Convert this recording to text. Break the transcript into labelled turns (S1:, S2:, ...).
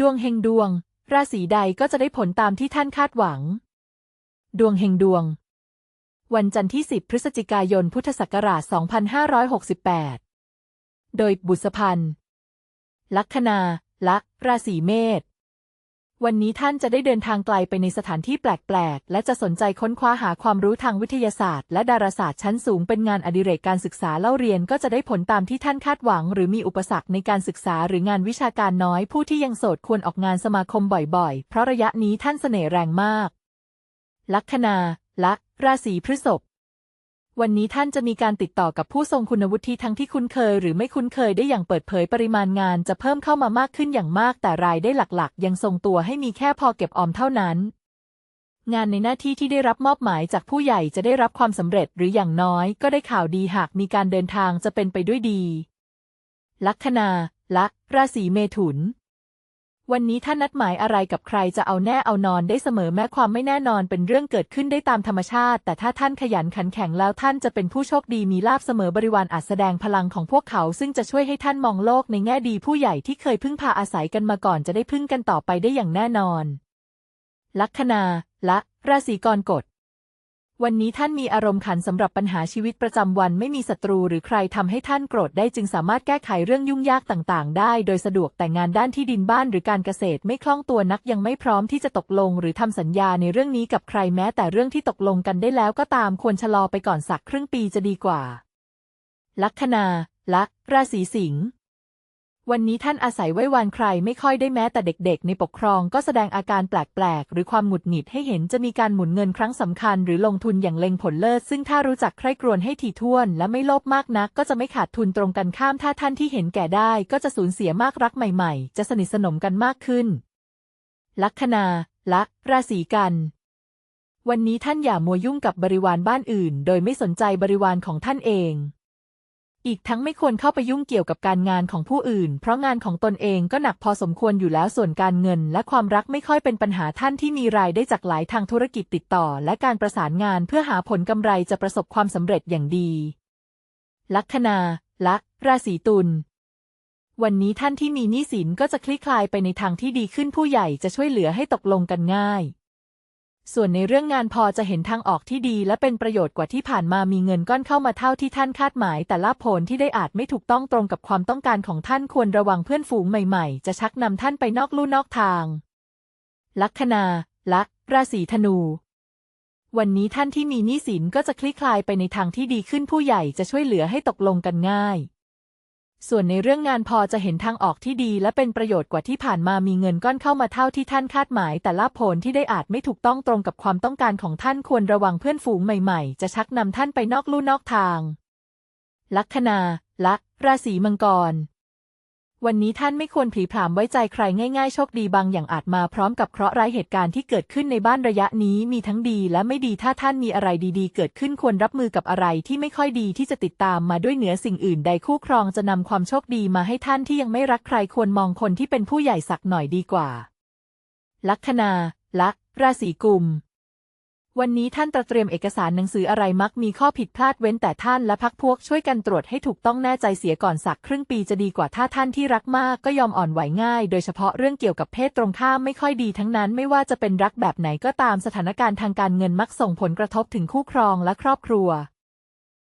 S1: ดวงเฮงดวง ราศีใดก็จะได้ผลตามที่ท่านคาดหวัง ดวงเฮงดวง วันจันทร์ที่ 10 พฤศจิกายน พุทธศักราช 2568 โดยบุษพันธ์ลัคนา ลัก ราศีเมษ วันนี้ท่านจะได้เดินทางไกลไปในสถานที่แปลก ๆ และจะสนใจค้นคว้าหาความรู้ทางวิทยาศาสตร์ และดาราศาสตร์ชั้นสูงเป็นงานอดิเรกการศึกษาเล่าเรียนก็จะได้ผลตามที่ท่านคาดหวัง หรือมีอุปสรรคในการศึกษาหรืองานวิชาการน้อยผู้ที่ยังโสดควรออกงานสมาคมบ่อยๆ เพราะระยะนี้ท่านเสน่ห์แรงมาก ลัคนา ลักราศีพฤษภ วันนี้ท่านจะมีการติดต่อกับผู้ทรงคุณวุฒิทั้งที่คุ้นเคยหรือไม่คุ้นเคยได้อย่างเปิดเผยปริมาณงานจะเพิ่มเข้ามามากขึ้นอย่างมาก แต่รายได้หลักๆ ยังทรงตัวให้มีแค่พอเก็บออมเท่านั้น งานในหน้าที่ที่ได้รับมอบหมายจากผู้ใหญ่จะได้รับความสำเร็จหรืออย่างน้อยก็ได้ข่าวดีหากมีการเดินทางจะเป็นไปด้วยดี ลัคนา ลักราศีเมถุน วันนี้ท่านนัดหมายอะไรกับใครจะเอาแน่เอานอนได้เสมอแม้ความไม่แน่นอนเป็นเรื่องเกิดขึ้นได้ตามธรรมชาติ แต่ถ้าท่านขยันขันแข็งแล้วท่านจะเป็นผู้โชคดีมีลาบเสมอบริวารอาจแสดงพลังของพวกเขา ซึ่งจะช่วยให้ท่านมองโลกในแง่ดีผู้ใหญ่ที่เคยพึ่งพาอาศัยกันมาก่อนจะได้พึ่งกันต่อไปได้อย่างแน่นอน ลัคนา ละ ราศีกรกฎ วันนี้ท่านมีอารมณ์ขันสำหรับปัญหาชีวิตประจำวันไม่มีศัตรูหรือใครทำให้ท่านโกรธได้จึงสามารถแก้ไขเรื่องยุ่งยากต่างๆ ได้โดยสะดวกแต่งานด้านที่ดินบ้านหรือการเกษตรไม่คล่องตัวนักยังไม่พร้อมที่จะตกลงหรือทำสัญญาในเรื่องนี้กับใครแม้แต่เรื่องที่ตกลงกันได้แล้วก็ตามควรชะลอไปก่อนสักครึ่งปีจะดีกว่า ลัคนา ลักราศีสิงห์ วันนี้ท่านอาศัยไว้วานใครไม่ค่อยได้แม้แต่เด็กๆ ในปกครองก็แสดงอาการแปลกๆ หรือความหงุดหงิดให้เห็นจะมีการหมุนเงินครั้งสำคัญ หรือลงทุนอย่างเล็งผลเลิศ ซึ่งถ้ารู้จักใคร่ครวญให้ถี่ถ้วน และไม่โลภมากนัก ก็จะไม่ขาดทุนตรงกันข้ามถ้าท่านที่เห็นแก่ได้ ก็จะสูญเสียมากรักใหม่ๆ จะสนิทสนมกันมากขึ้น ลัคนาลักราศีกันวันนี้ท่านอย่ามัวยุ่งกับบริวารบ้านอื่น โดยไม่สนใจบริวารของท่านเอง อีกทั้งไม่ควรเข้าไปยุ่งเกี่ยวกับการงานของผู้อื่น เพราะงานของตนเองก็หนักพอสมควรอยู่แล้วส่วนการเงิน และความรักไม่ค่อยเป็นปัญหาท่านที่มีรายได้จากหลายทางธุรกิจติดต่อ และการประสานงานเพื่อหาผลกำไรจะประสบความสำเร็จอย่างดี ลัคนา ลัก ราศีตุลวันนี้ท่านที่มีหนี้สินก็จะคลี่คลายไปในทางที่ดีขึ้นผู้ใหญ่จะช่วยเหลือให้ตกลงกันง่าย ส่วนในเรื่องงานพอจะเห็นทางออกที่ดี และเป็นประโยชน์กว่าที่ผ่านมามีเงินก้อนเข้ามาเท่าที่ท่านคาดหมาย แต่ละผลที่ได้อาจไม่ถูกต้องตรงกับความต้องการของท่านควรระวังเพื่อนฝูงใหม่ๆ จะชักนำท่านไปนอกลู่นอกทาง ลัคนาลักราศีธนู วันนี้ท่านที่มีหนี้สินก็จะคลี่คลายไปในทางที่ดีขึ้นผู้ใหญ่จะช่วยเหลือให้ตกลงกันง่าย ส่วนในเรื่องงานพอจะเห็นทางออกที่ดีและเป็นประโยชน์กว่าที่ผ่านมามีเงินก้อนเข้ามาเท่าที่ท่านคาดหมาย แต่ละผลที่ได้อาจไม่ถูกต้องตรงกับความต้องการของท่านควรระวังเพื่อนฝูงใหม่ๆ จะชักนำท่านไปนอกลู่นอกทาง ลัคนาลักราศีมังกร วันนี้ท่านไม่ควรผีผามไว้ใจใครง่ายๆ โชคดีบางอย่างอาจมาพร้อมกับเคราะห์ร้ายเหตุการณ์ที่เกิดขึ้นในบ้านระยะนี้มีทั้งดีและไม่ดีถ้าท่านมีอะไรดีๆ เกิดขึ้นควรรับมือกับอะไรที่ไม่ค่อยดีที่จะติดตามมาด้วยเหนือสิ่งอื่นใดคู่ครองจะนำความโชคดีมาให้ท่านที่ยังไม่รักใครควรมองคนที่เป็นผู้ใหญ่สักหน่อยดีกว่า ลัคนา ลักราศีกุม วันนี้ท่านตระเตรียมเอกสารหนังสืออะไรมักมีข้อผิดพลาดเว้นแต่ท่านและพักพวกช่วยกันตรวจให้ถูกต้องแน่ใจเสียก่อนสักครึ่งปีจะดีกว่าถ้าท่านที่รักมากก็ยอมอ่อนไหวง่าย โดยเฉพาะเรื่องเกี่ยวกับเพศตรงข้ามไม่ค่อยดีทั้งนั้นไม่ว่าจะเป็นรักแบบไหนก็ตามสถานการณ์ทางการเงินมักส่งผลกระทบถึงคู่ครองและครอบครัว